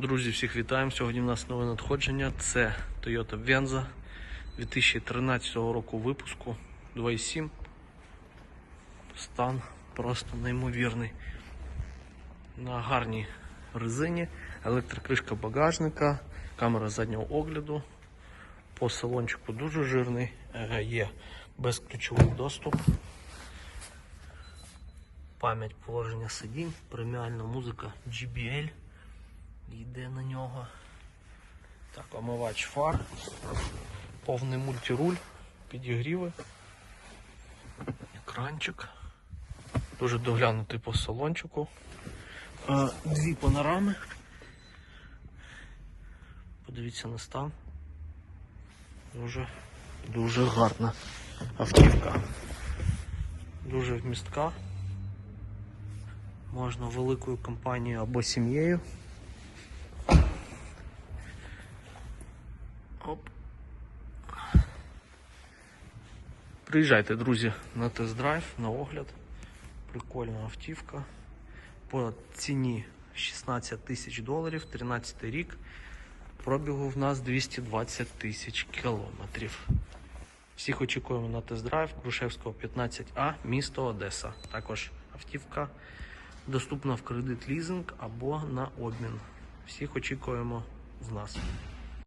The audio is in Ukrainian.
Друзі, всіх вітаємо. Сьогодні в нас нове надходження. Це Toyota Venza 2013 року випуску 2.7. Стан просто неймовірний. На гарній резині, електрокришка багажника, камера заднього огляду. По салончику дуже жирний, є безключовий доступ. Пам'ять положення сидінь, преміальна музика GBL йде на нього. Так, омивач фар, повний мультируль, підігріви, екранчик. Дуже доглянутий по салончику. Е, Дві панорами. Подивіться на стан. Дуже, дуже гарна автівка. Дуже вмістка. Можна великою компанією або сім'єю. Приїжджайте, друзі, на тест-драйв, на огляд. Прикольна автівка. По ціні 16 тисяч доларів, 13 рік. Пробігу в нас 220 тисяч кілометрів. Всіх очікуємо на тест-драйв Грушевського 15А, місто Одеса. Також автівка доступна в кредит лізинг або на обмін. Всіх очікуємо в нас.